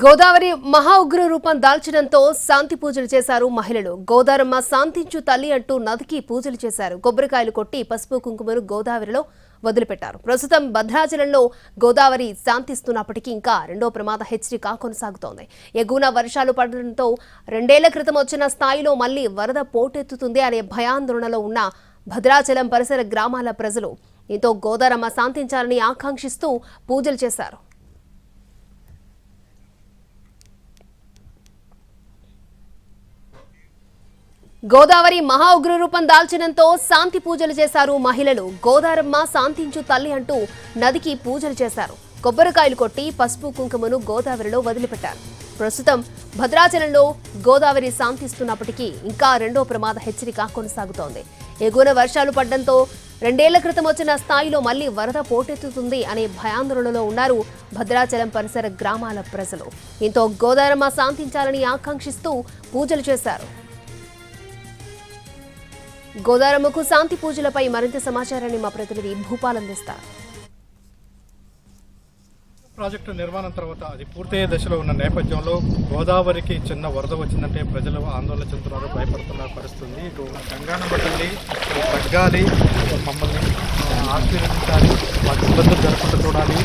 గోదావరి మహా ఉగ్ర రూపం దాల్చడంతో శాంతి పూజలు చేశారు మహిళలు. గోదారమ్మ శాంతించు తల్లి అంటూ నదికి పూజలు చేశారు. కొబ్బరికాయలు కొట్టి పసుపు కుంకుమను గోదావరిలో వదిలిపెట్టారు. ప్రస్తుతం భద్రాచలంలో గోదావరి శాంతిస్తున్నప్పటికీ ఇంకా రెండో ప్రమాద హెచ్చరిక కొనసాగుతోంది. ఎగువన వర్షాలు పడడంతో రెండేళ్ళ క్రితం వచ్చిన స్థాయిలో మళ్ళీ వరద పోటెత్తుతుంది అనే భయాందోళనలో ఉన్న భద్రాచలం పరిసర గ్రామాల ప్రజలు. దీంతో గోదారమ్మ శాంతించాలని ఆకాంక్షిస్తూ పూజలు చేశారు. గోదావరి మహా ఉగ్ర రూపం దాల్చడంతో శాంతి పూజలు చేశారు మహిళలు. గోదారమ్మ శాంతించు తల్లి అంటూ నదికి పూజలు చేశారు. కొబ్బరికాయలు కొట్టి పసుపు కుంకుమను గోదావరిలో వదిలిపెట్టారు. ప్రస్తుతం భద్రాచలంలో గోదావరి శాంతిస్తున్నప్పటికీ ఇంకా రెండో ప్రమాద హెచ్చరిక కొనసాగుతోంది. ఎగువన వర్షాలు పడడంతో రెండేళ్ళ క్రితం వచ్చిన స్థాయిలో మళ్ళీ వరద పోటెత్తుతుంది అనే భయాందోళనలో ఉన్నారు భద్రాచలం పరిసర గ్రామాల ప్రజలు. దీంతో గోదారమ్మ శాంతించాలని ఆకాంక్షిస్తూ పూజలు చేశారు. గోదారమ్మకు శాంతి పూజలపై మరింత సమాచారాన్ని మా ప్రతినిధి భూపాల్ అందిస్తారు. ప్రాజెక్టు నిర్మాణం తర్వాత అది పూర్తయ్యే దశలో ఉన్న నేపథ్యంలో గోదావరికి చిన్న వరద వచ్చిందంటే ప్రజలు ఆందోళన చెందుతున్నారు భయపడుతున్న పరిస్థితుంది. ఇటు గంగాన తల్లి తగ్గాలి మమ్మల్ని ఆశీర్వదించాలి మాకు ఇబ్బందులు జరగకుండా చూడాలి.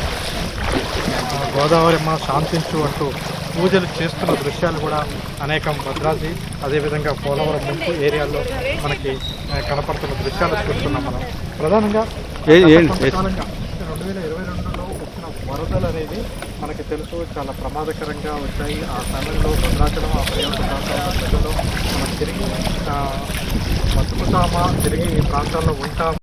గోదావరి అమ్మ శాంతించు అంటూ పూజలు చేస్తున్న దృశ్యాలు కూడా అనేకం భద్రాద్రి అదేవిధంగా పోలవరం ముంపు ఏరియాల్లో మనకి కనపడుతున్న దృశ్యాలు చూస్తున్నాం మనం. ప్రధానంగా రెండు వేల ఇరవై రెండులో వచ్చిన వరదలు అనేది మనకి తెలుసు చాలా ప్రమాదకరంగా వచ్చాయి. ఆ సమయంలో భద్రాచలం ఆ పర్యాటక ప్రాంతాల ప్రజలు మనం తిరిగి బతుకుతామా తిరిగి ఈ ప్రాంతాల్లో ఉంటాం